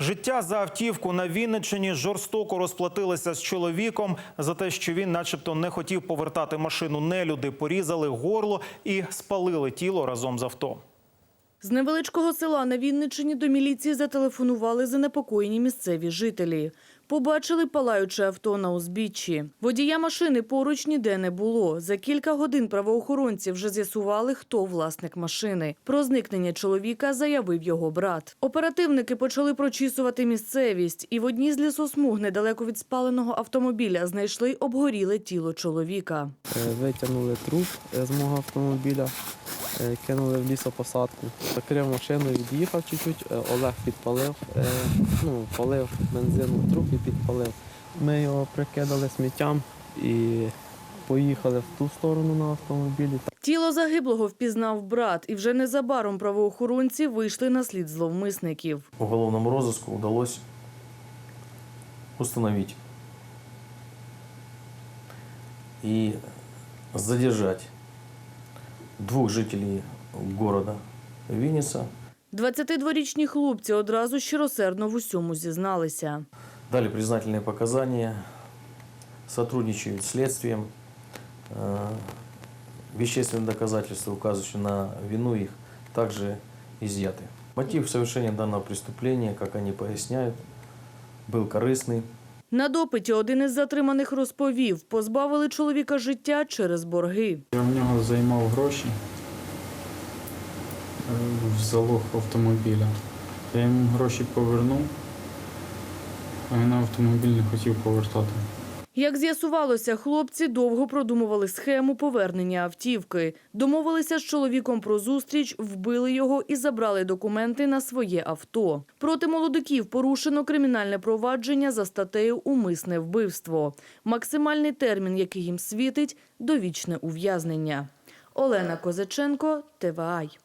Життя за автівку на Вінниччині жорстоко розплатилися з чоловіком за те, що він, начебто, не хотів повертати машину. Нелюди порізали горло і спалили тіло разом з авто. З невеличкого села на Вінниччині до міліції зателефонували занепокоєні місцеві жителі. Побачили палаюче авто на узбіччі. Водія машини поруч ніде не було. За кілька годин правоохоронці вже з'ясували, хто власник машини. Про зникнення чоловіка заявив його брат. Оперативники почали прочісувати місцевість, і в одній з лісосмуг недалеко від спаленого автомобіля знайшли обгоріле тіло чоловіка. Е, Витягнули труп е, з мого автомобіля, кинули в лісопосадку. Закрив машину, від'їхав чуть-чуть, е, Олег підпалив, е, ну, полив бензину в труп і підпалив. Ми його прикидали сміттям і поїхали в ту сторону на автомобілі. Тіло загиблого впізнав брат, і вже незабаром правоохоронці вийшли на слід зловмисників. уголовному розыску удалось установить и задержать двух жителей города Винница. 22-річні хлопці одразу щиросердно в усьому зізналися. Дали признательные показания, сотрудничают с следствием. Э, Вещественные доказательства, указывающие на вину их, также изъяты. Мотив совершения данного преступления, как они поясняют, был корыстный. На допиті один із затриманих розповів, позбавили чоловіка життя через борги. Я в нього займав гроші е, в залог автомобіля. Я йому гроші повернув, а він автомобіль не хотів повертати. Як з'ясувалося, хлопці довго продумували схему повернення автівки. Домовилися з чоловіком про зустріч, вбили його і забрали документи на своє авто. Проти молодиків порушено кримінальне провадження за статтею Умисне вбивство. Максимальний термін, який їм світить – довічне ув'язнення. Олена Козаченко, ТВАЙ.